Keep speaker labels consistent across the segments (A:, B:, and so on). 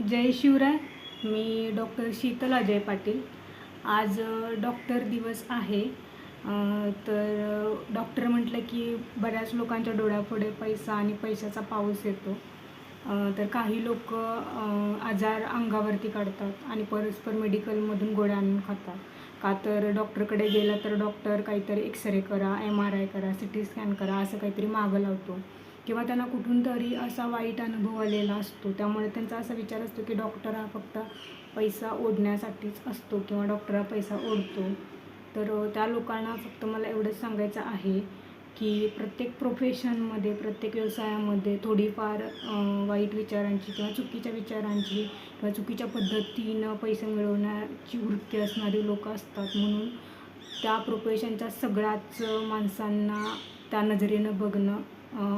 A: जय शिवराय. मी डॉक्टर शीतल अजय पाटील. आज डॉक्टर दिवस आहे. तर डॉक्टर म्हटलं की बऱ्याच लोकांच्या डोळ्यापुढे पैसा आणि पैशाचा पाऊस येतो. तर काही लोक आजार अंगावरती काढतात आणि परस्पर मेडिकलमधून गोळ्या आणून खातात. का तर डॉक्टरकडे गेलं तर डॉक्टर काहीतरी एक्सरे करा एम आर आय करा सी टी स्कॅन करा असं काहीतरी मागं लावतो. किंवा त्यांना कुठून तरी असा वाईट अनुभव आलेला असतो. त्यामुळे त्यांचा असा विचार असतो की डॉक्टर हा फक्त पैसा ओढण्यासाठीच असतो किंवा डॉक्टर हा पैसा ओढतो. तर त्या लोकांना फक्त मला एवढंच सांगायचं आहे की प्रत्येक प्रोफेशनमध्ये प्रत्येक व्यवसायामध्ये थोडीफार वाईट विचारांची किंवा चुकीच्या विचारांची किंवा चुकीच्या पद्धतीनं पैसे मिळवण्याची वृत्ती असणारी लोक असतात. म्हणून त्या प्रोफेशनच्या सगळ्याच माणसांना त्या नजरेनं बघणं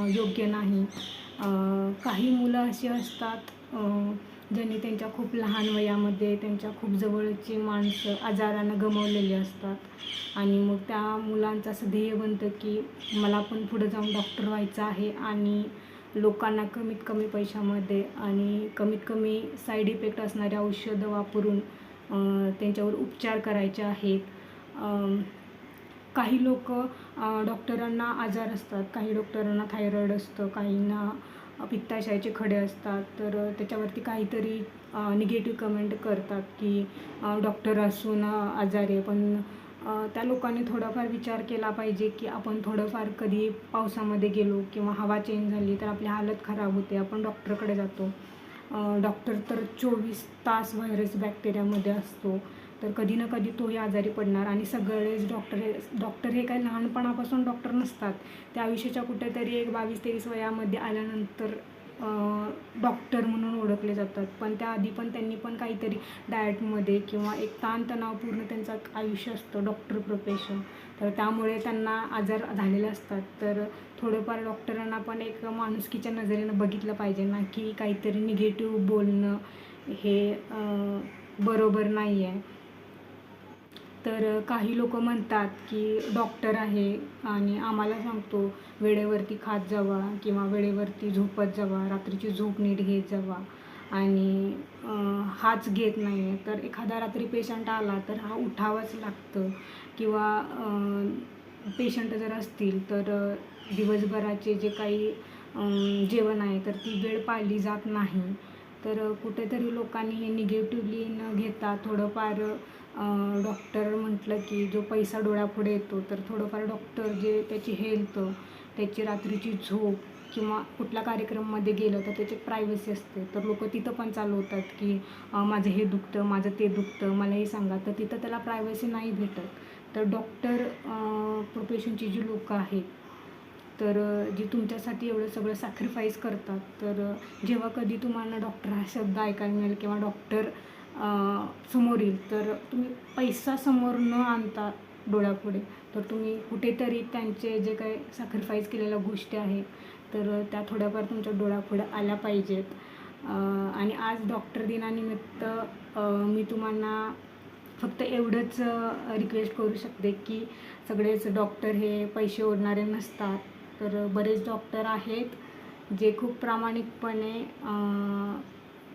A: योग्य नाही. काही मुलं अशी असतात ज्यांनी त्यांच्या खूप लहान वयामध्ये त्यांच्या खूप जवळची माणसं आजारानं गमावलेली असतात. आणि मग त्या मुलांचं असं ध्येय बनतं की मला पण पुढं जाऊन डॉक्टर व्हायचं आहे आणि लोकांना कमीत कमी पैशामध्ये आणि कमीत कमी साईड इफेक्ट असणारे औषधं वापरून त्यांच्यावर उपचार करायचे आहेत. काही लोक डॉक्टरांना आजार असतात. काही डॉक्टरांना थायरॉईड असतं. काहींना पित्ताशयाचे खडे असतात. तर त्याच्यावरती काहीतरी निगेटिव्ह कमेंट करतात की डॉक्टर असून आजारी आहे. पण त्या लोकांनी थोडाफार विचार केला पाहिजे की आपण थोडंफार कधी पावसामध्ये गेलो किंवा हवा चेंज झाली तर आपली हालत खराब होते. आपण डॉक्टरकडे जातो. डॉक्टर तर चोवीस तास व्हायरस बॅक्टेरियामध्ये असतो. तर कधी ना कधी तोही आजारी पडणार. आणि सगळेच डॉक्टर हे डॉक्टर हे काही लहानपणापासून डॉक्टर नसतात. त्या आयुष्याच्या कुठेतरी एक बावीस तेवीस वयामध्ये आल्यानंतर डॉक्टर म्हणून ओळखले जातात. पण त्याआधी पण त्यांनी पण काहीतरी डाएटमध्ये किंवा एक ताणतणावपूर्ण त्यांचं आयुष्य असतं डॉक्टर प्रोफेशन. तर त्यामुळे त्यांना आजार झालेले असतात. तर थोडंफार डॉक्टरांना पण एक माणुसकीच्या नजरेनं बघितलं पाहिजे ना की काहीतरी निगेटिव्ह बोलणं हे बरोबर नाही आहे तर काही लोक म्हणतात की डॉक्टर आहे आणि आम्हाला सांगतो वेळेवरती खात जावा किंवा वेळेवरती झोपत जावा रात्रीची झोप नीट घेत जावा. आणि हाच घेत नाही आहे तर एखादा रात्री पेशंट आला तर हा उठावाच लागतं किंवा पेशंट जर असतील तर दिवसभराचे जे काही जेवण आहे तर ती वेळ पाळली जात नाही. तर कुठेतरी लोकांनी हे निगेटिव्हली न घेता थोडंफार डॉक्टर म्हटलं की जो पैसा डोळ्यापुढे येतो तर थोडंफार डॉक्टर जे त्याची हेल्थ त्याची रात्रीची झोप किंवा कुठल्या कार्यक्रममध्ये गेलं तर त्याची प्रायव्हसी असते. तर लोक तिथं पण चालवतात की माझं हे दुखतं माझं ते दुखतं मला हे सांगा. तर तिथं त्याला प्रायव्हसी नाही भेटत. तर डॉक्टर प्रोफेशनची जी लोकं आहेत तर जी तुमच्यासाठी एवढं सगळं सॅक्रिफाईस करतात तर जेव्हा कधी तुम्हाला डॉक्टर हा शब्द ऐकायला मिळेल किंवा डॉक्टर समोर येईल. तर तुम्ही पैसा समोर न आणता डोळ्यापुढे. तर तुम्ही कुठेतरी त्यांचे जे काही सॅक्रिफाईस केलेल्या गोष्टी आहे तर त्या थोड्याफार तुमच्या डोळ्यापुढे आल्या पाहिजेत. आणि आज डॉक्टर दिनानिमित्त मी तुम्हाला फक्त एवढंच रिक्वेस्ट करू शकते की सगळेच डॉक्टर हे पैसे ओढणारे नसतात. तर बरेच डॉक्टर आहेत जे खूप प्रामाणिकपणे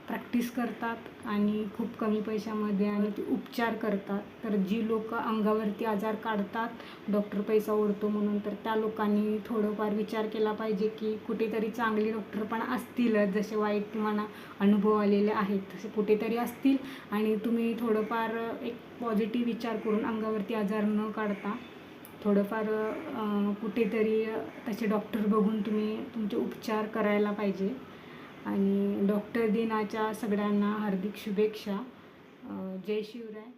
A: प्रॅक्टिस करतात आणि खूप कमी पैशामध्ये आणि ते उपचार करतात. तर जी लोक अंगावरती आजार काढतात डॉक्टर पैसा ओढतो म्हणून तर त्या लोकांनी थोडंफार विचार केला पाहिजे की कुठेतरी चांगले डॉक्टर पण असतीलच जसे वाईट तुम्हाला अनुभव आलेले आहेत तसे कुठेतरी असतील. आणि तुम्ही थोडंफार एक पॉझिटिव्ह विचार करून अंगावरती आजार न काढता थोडंफार कुठेतरी तसे डॉक्टर बघून तुम्ही तुमचे उपचार करायला पाहिजे. आणि डॉक्टर दिनाच्या सगळ्यांना हार्दिक शुभेच्छा. जय शिवराय.